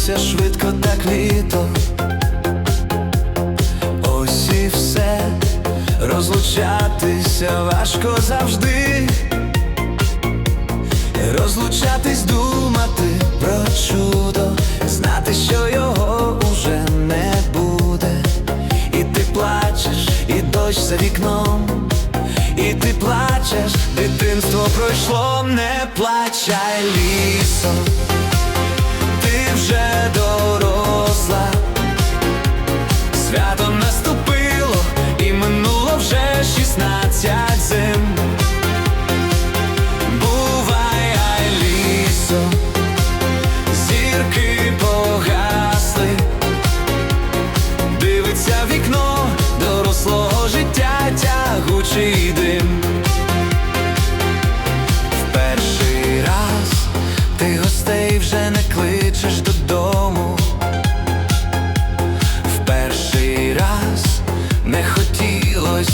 Минеться швидко так літо. Ось і все, розлучатися важко завжди. Розлучатись, думати про чудо, знати, що його уже не буде. І ти плачеш, і дощ за вікном, і ти плачеш, дитинство пройшло, не плачай лісом,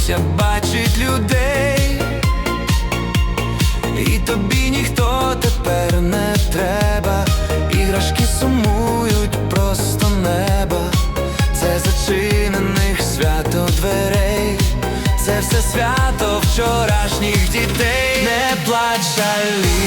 хотілося бачить людей. І тобі ніхто тепер не треба, іграшки сумують просто неба, це зачинених свято дверей, це все свято вчорашніх дітей, не плач, лісо,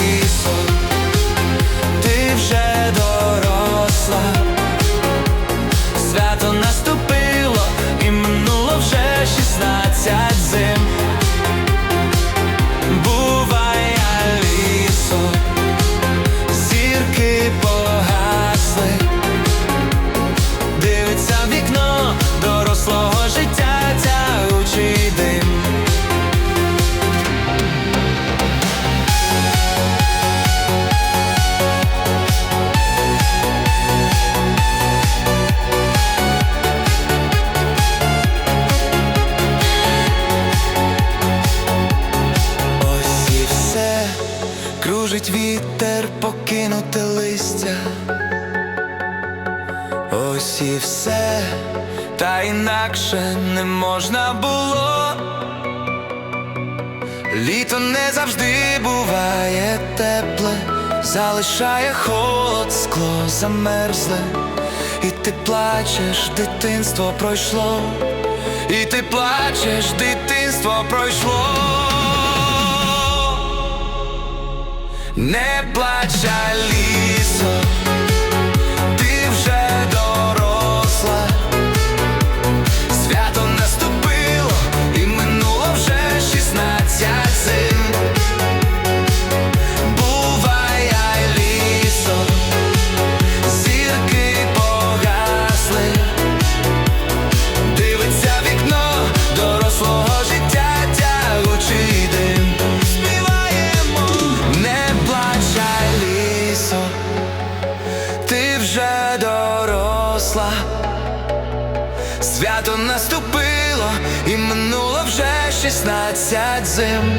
листя. Ось і все, та інакше не можна було. Літо не завжди буває тепле, залишає холод, скло замерзле, і ти плачеш, дитинство пройшло, і ти плачеш, дитинство пройшло. Не плач, Свято наступило і минуло вже шістнадцять зим.